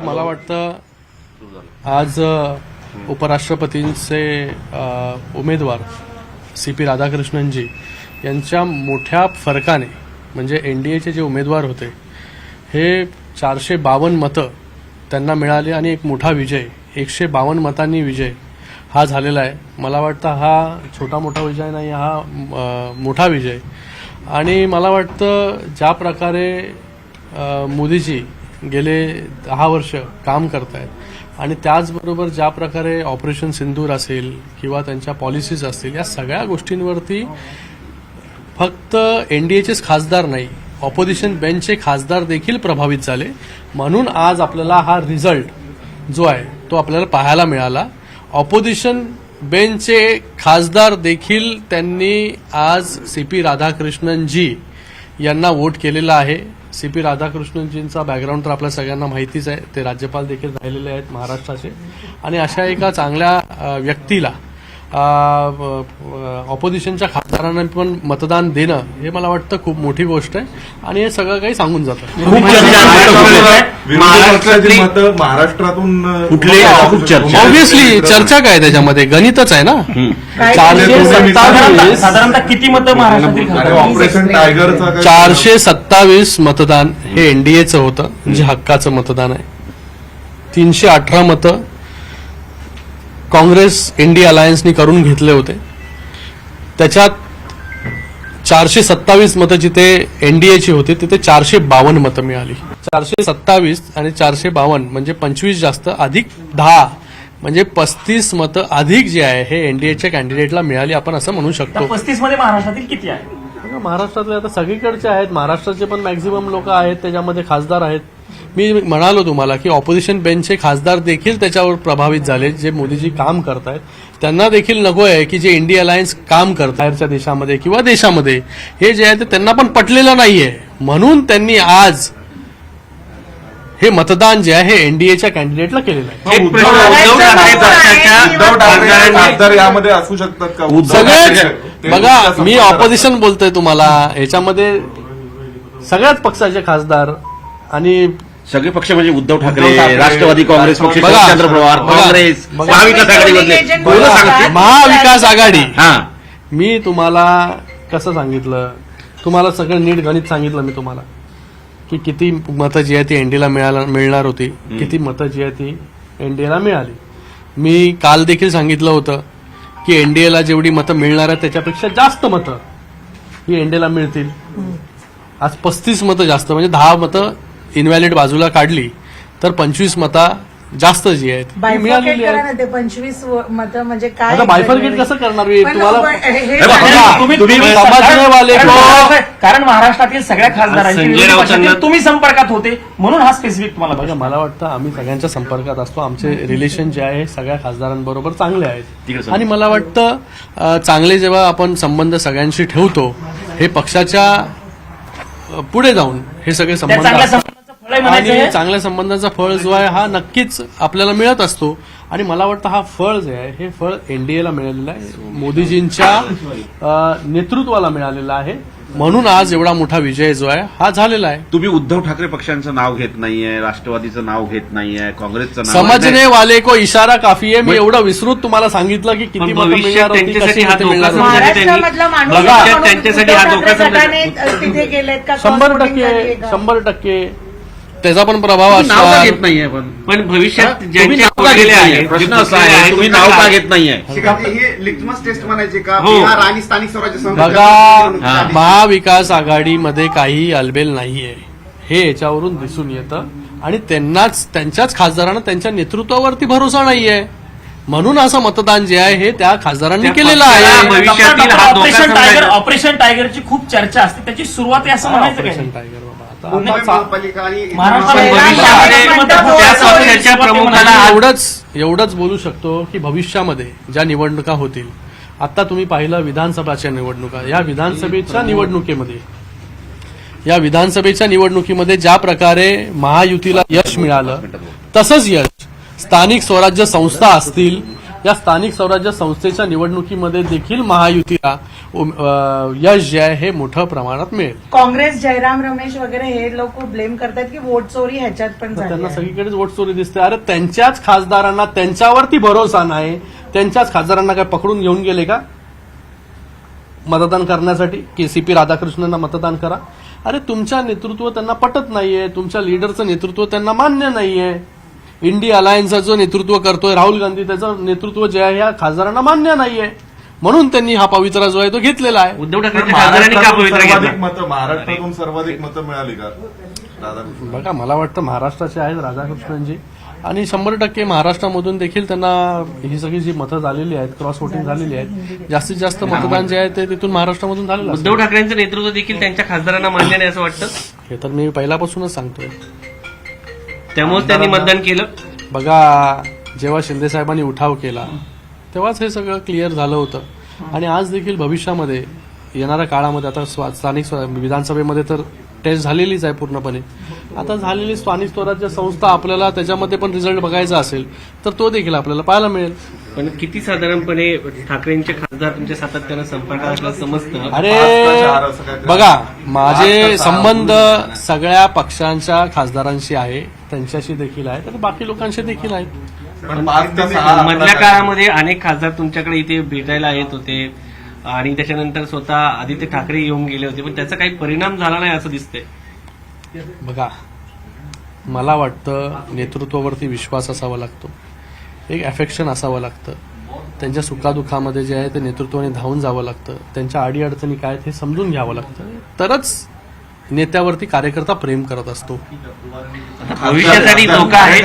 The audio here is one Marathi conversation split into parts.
मला वाटतं आज उपराष्ट्रपतींचे उमेदवार सी पी राधाकृष्णनजी यांच्या मोठ्या फरकाने म्हणजे एन डी एचे जे उमेदवार होते हे चारशे बावन्न मतं त्यांना मिळाली आणि एक मोठा विजय एकशे बावन्न मतांनी विजय हा झालेला आहे. मला वाटतं हा छोटा मोठा विजय नाही हा मोठा विजय. आणि मला वाटतं ज्या प्रकारे मोदीजी गेले दहा वर्ष काम करत आहेत आणि त्याचबरोबर ज्या प्रकारे ऑपरेशन सिंदूर असेल किंवा त्यांच्या पॉलिसीज असतील या सगळ्या गोष्टींवरती फक्त एनडीएचेच खासदार नाही ऑपोजिशन बेंचचे खासदार देखील प्रभावित झाले. म्हणून आज आपल्याला हा रिझल्ट जो आहे तो आपल्याला पाहायला मिळाला. ऑपोजिशन बेंचचे खासदार देखील त्यांनी आज सी पी राधाकृष्णनजी यांना वोट केलेला आहे. सी पी राधाकृष्णनजींचा बॅकग्राऊंड तर आपल्या सगळ्यांना माहितीच आहे. ते राज्यपाल देखील राहिलेले आहेत महाराष्ट्राचे. आणि अशा एका चांगल्या व्यक्तीला ऑपोजिशनच्या खासदारांना पण मतदान देणं हे मला वाटतं खूप मोठी गोष्ट आहे. आणि हे सगळं काही सांगून जातं. महाराष्ट्रातून कुठली कुठल्या खूप चर्चा. ऑब्व्हियसली चर्चा काय त्याच्यामध्ये? गणितच आहे ना? साधारणतः किती मतं महाराष्ट्रातील चारशे सत्तावीस मतदान हे एनडीएचं होतं जे हक्काचं मतदान आहे. तीनशे अठरा मतं काँग्रेस इंडिया अलायन्सनी करून घेतले होते. त्याच्यात चारशे सत्तावीस मतं जिथे एनडीएची होती तिथे चारशे बावन्न मतं मिळाली. चारशे सत्तावीस आणि चारशे बावन्न म्हणजे पंचवीस जास्त अधिक दहा म्हणजे पस्तीस मतं अधिक जे आहे हे एनडीएच्या कॅन्डिडेटला मिळाली आपण असं म्हणू शकतो. पस्तीसमध्ये महाराष्ट्रातील किती आहे? महाराष्ट्रातले आता सगळीकडचे आहेत. महाराष्ट्राचे पण मॅक्झिमम लोक आहेत त्याच्यामध्ये खासदार आहेत. मी म्हणालो तुम्हाला की ऑपोजिशन बेंचचे खासदार देखील त्याच्यावर प्रभावित झाले जे मोदीजी काम करतायत. त्यांना देखील नको आहे की जे इंडिया अलायन्स काम करत बाहेरच्या देशामध्ये किंवा देशामध्ये. हे जे आहे ते त्यांना पण पटलेलं नाहीये. म्हणून त्यांनी आज हे मतदान जे आहे हे एनडीएच्या कॅन्डिडेटला केलेलं आहे. एक प्रश्न उद्धव ठाकरे पक्षाच्या उद्धव ठाकरे आणि खासदारांनी खासदार यामध्ये असू शकतात का? उद्धव सगळेच ठाकरे- बघा मी ऑपोजिशन बोलतोय तुम्हाला. ह्याच्यामध्ये सगळ्याच पक्षाचे खासदार आणि सगळे पक्ष म्हणजे उद्धव उद्धव ठाकरे राष्ट्रवादी काँग्रेस पक्ष पवार काँग्रेस. महाविकास सांगते महाविकास आघाडी. हा. मी तुम्हाला कसं सांगितलं? तुम्हाला सगळं नीट गणित सांगितलं मी तुम्हाला. की किती मतं जी आहे ती एनडीला मिळाला मिळणार होती. किती मतं जी आहे ती एनडीएला मिळाली. मी काल देखील सांगितलं होतं की एनडीएला जेवढी मतं मिळणार आहेत त्याच्यापेक्षा जास्त मतं ही एनडीएला मिळतील. आज पस्तीस मतं जास्त म्हणजे दहा मतं इनव्हॅलिड बाजूला काढली तर पंचवीस मतं जास्त जी आहेत ती बायफर्केट मिळालेली आहेत. ते पंचवीस मतं म्हणजे काय आता बायफर्केट कसं करणार मी? पण तुम्हाला पण हे- बघा, बघा, तुम्ही- तुम्ही तुम्ही- समजणे वाले कारण को- महाराष्ट्रात- कारण महाराष्ट्रातील सगळ्या खासदारांची संजय विरोधी राऊतांना- पक्षातील तुम्ही संपर्कात होते म्हणून हा स्पेसिफिक तुम्हाला बघा. मला वाटतं आम्ही सगळ्यांच्या संपर्कात असतो. आमचे रिलेशन जे आहे सगळ्या खासदारांबरोबर चांगले तिकडे आहेत. आणि मला वाटतं अ, चांगले जेव्हा आपण संबंध सगळ्यांशी ठेवतो हे पक्षाच्या अ, पुढे जाऊन हे सगळे त्या संबंध चांगल्या आणि हे. चांगल्या संबंधाचा फळ जो आहे हा नक्कीच आपल्याला मिळत असतो. आणि मला वाटतं हा फळ जे आहे हे फळ एनडीएला मिळालेलं आहे. मोदीजींच्या नेतृत्वाला मिळालेलं आहे. म्हणून आज एवढा मोठा विजय जो आहे हा झालेला आहे. तुम्ही उद्धव ठाकरे पक्षांचं नाव घेत नाहीये राष्ट्रवादीचं नाव घेत नाहीये काँग्रेसचं नाव समजने नाही. वाले को इशारा काफी आहे. मी एवढं विसरून तुम्हाला सांगितलं की किती त्यांच्यासाठी हा हा शंभर टक्के? शंभर टक्के त्याचा पण प्रभाव नाव का असणार. घेत नाहीये पण? पण भविष्यात तुम्ही ज्यांचे नाव का घेत नाहीये? आहेत जे प्रश्न असा आहे आहेत, तुम्ही ते नाव का का- घेत नाहीये? ही लिटमस टेस्ट म्हणायची का? हो. बिहार आणि स्थानिक स्वराज्य संस्थांच्या बघा महाविकास आघाडीमध्ये काही अलबेल नाहीये. हे याच्यावरून दिसून येतं. आणि त्यांनाच त्यांच्याच खासदारांना त्यांच्या नेतृत्वावरती भरोसा नाहीये. म्हणून असं मतदान जे आहे हे त्या खासदारांनी त्या केलेलं पक्षाला आहे भविष्यातील हा धोका ऑपरेशन समजायचा. टायगर ऑपरेशन टायगरची खूप चर्चा असते. त्याची सुरुवात आहे असं म्हणायचं ऑपरेशन टायगर बाबा. महापालिका आणि प्रमुखाला एवढंच एवढंच बोलू शकतो की भविष्यामध्ये ज्या निवडणुका होतील आता तुम्ही पाहिलं विधानसभाच्या निवडणुका. या विधानसभेच्या निवडणुकीमध्ये या विधानसभेच्या निवडणुकीमध्ये ज्या प्रकारे महायुतीला यश मिळालं तसंच यश स्थानिक स्वराज्य संस्था असतील या स्थानिक स्वराज्य संस्थेच्या निवडणुकीमध्ये देखील महायुतीला यश जे आहे हे मोठं प्रमाणात मिळेल. काँग्रेस जयराम रमेश वगैरे हे लोक ब्लेम करतात की वोट चोरी ह्याच्यात पण त्यांना. सगळीकडेच वोट चोरी दिसते. अरे त्यांच्याच खासदारांना त्यांच्यावरती भरोसा नाही. त्यांच्याच खासदारांना काय पकडून घेऊन गेले का? मतदान करण्यासाठी? की सी पी राधाकृष्णनना मतदान करा. अरे तुमच्या नेतृत्व त्यांना पटत नाहीये. तुमच्या लिडरचं नेतृत्व त्यांना मान्य नाहीये. इंडिया अलायन्सचं जो नेतृत्व करतोय. राहुल गांधी त्याचं नेतृत्व जे आहे या खासदारांना मान्य नाहीये. म्हणून त्यांनी हा पवित्रा जो आहे तो घेतलेला आहे. उद्धव का महाराष्ट्रातून पवित्र सर्वाधिक मतं महाराष्ट्रातून सर्वाधिक मतं मिळाली का? बघा मला वाटतं महाराष्ट्राचे आहेत राधाकृष्णनजी. आणि शंभर टक्के महाराष्ट्रामधून देखील त्यांना ही सगळी जी मतं झालेली आहेत क्रॉस वोटिंग झालेली आहेत जास्तीत जास्त मतदान जे आहे ते तिथून महाराष्ट्रामधून झालेलं उद्धव. ठाकरेंचं नेतृत्व देखील त्यांच्या खासदारांना मान्य नाही असं वाटतं? हे तर मी पहिल्यापासूनच सांगतोय. त्यामुळे त्यांनी मतदान केलं. बघा जेव्हा शिंदे साहेबांनी उठाव केला तेव्हाच हे सगळं क्लिअर झालं होतं. आणि आज देखील भविष्यामध्ये येणाऱ्या काळामध्ये आता स्थानिक विधानसभेमध्ये तर टेस्ट झालेलीच आहे पूर्णपणे. आता झालेली स्थानिक स्वराज्य संस्था आपल्याला त्याच्यामध्ये पण रिझल्ट बघायचा असेल तर तो देखील आपल्याला पाहायला मिळेल. पण किती साधारणपणे ठाकरेंचे खासदार तुमच्या सातत्यानं संपर्कात असल्याचं समजतं? अरे. बघा माझे संबंध सगळ्या पक्षांच्या खासदारांशी आहे त्यांच्याशी देखील आहेत आणि बाकी लोकांशी देखील आहेत. पण मधल्या काळामध्ये अनेक खासदार तुमच्याकडे इथे भेटायला येत होते आणि त्याच्यानंतर स्वतः आदित्य ठाकरे येऊन गेले होते. पण त्याचा काही परिणाम झाला नाही असं दिसतंय. बघा मला वाटतं नेतृत्वावरती विश्वास असावा लागतो. एक अफेक्शन असावं लागतं. त्यांच्या सुखादुखामध्ये जे आहे ते नेतृत्वाने धावून जावं लागतं. त्यांच्या अडीअडचणी काय आहेत हे समजून घ्यावं लागतं. तरच नेत्यावरती कार्यकर्ता प्रेम करत असतो. भविष्यासाठी धोका आहे.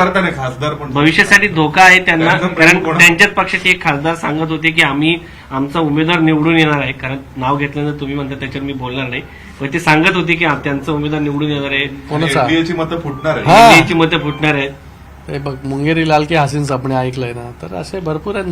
भविष्यासाठी धोका आहे त्यांना. कारण त्यांच्याच पक्षाचे एक खासदार सांगत होते की आम्ही आमचा उमेदवार निवडून येणार आहे. कारण नाव घेतल्यानंतर तुम्ही म्हणता त्याच्यावर मी बोलणार नाही. पण ते सांगत होते की त्यांचा उमेदवार निवडून येणार आहे. मतं फुटणार आहे. मतं फुटणार आहेत ते बघ मुंगेरी लाल की हसीन सपने ऐकलंय ना तर असे भरपूर आहेत